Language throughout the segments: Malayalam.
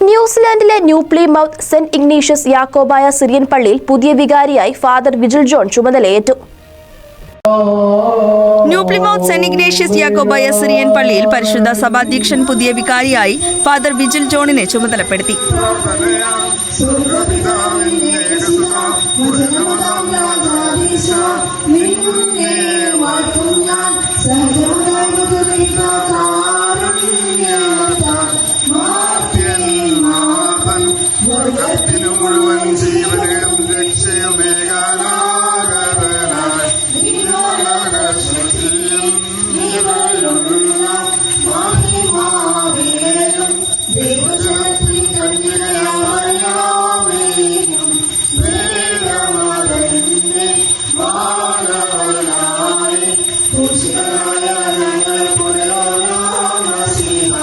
ന്യൂസിലാൻഡിലെ ന്യൂപ്ലി മൗത്ത് സെന്റ് ഇഗ്നീഷ്യസ് യാക്കോബായ സിറിയൻ പള്ളിയിൽ പുതിയ വികാരിയായി ഫാദർ വിജിൽ ജോൺ ചുമതലയേറ്റു ന്യൂപ്ലിമൗത്ത് സെന്റ് ഇഗ്നേഷ്യസ് യാക്കോബായ സിറിയൻ പള്ളിയിൽ പരിശുദ്ധ സഭാധ്യക്ഷൻ പുതിയ വികാരിയായി ഫാദർ വിജിൽ ജോണിനെ ചുമതലപ്പെടുത്തി മുഴുവൻ ജീവനും രക്ഷയമേകാനാകരനായി ശ്രുതിയും നിറയുള്ള മഹിമാവിലും ദൈവജനത്തിൽ കന്യകയാമേയും വേദമതന്റെ മാനവനായി പുരുഷനായ ഞങ്ങൾ പുരോഗമശിവ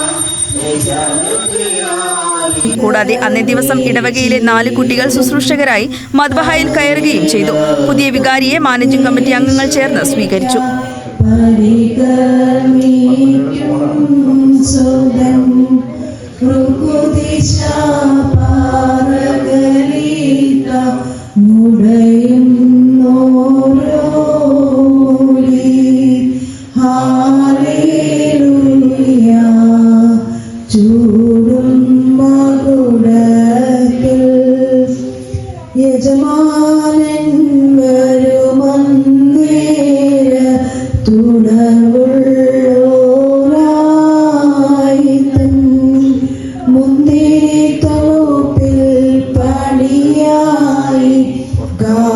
കൂടാതെ അന്നേ ദിവസം ഇടവകയിലെ നാല് കുട്ടികൾ ശുശ്രൂഷകരായി മദ്ബഹായിൽ കയറുകയും ചെയ്തു. പുതിയ വികാരിയെ മാനേജിംഗ് കമ്മിറ്റി അംഗങ്ങൾ ചേർന്ന് സ്വീകരിച്ചു. ചൂടും യജമാനൻ വരുമന്നേര തുടവുള്ളോരായി തൻ മുന്തിരി തോപ്പിൽ പണിയായി കാൺമോരോധന്യരാം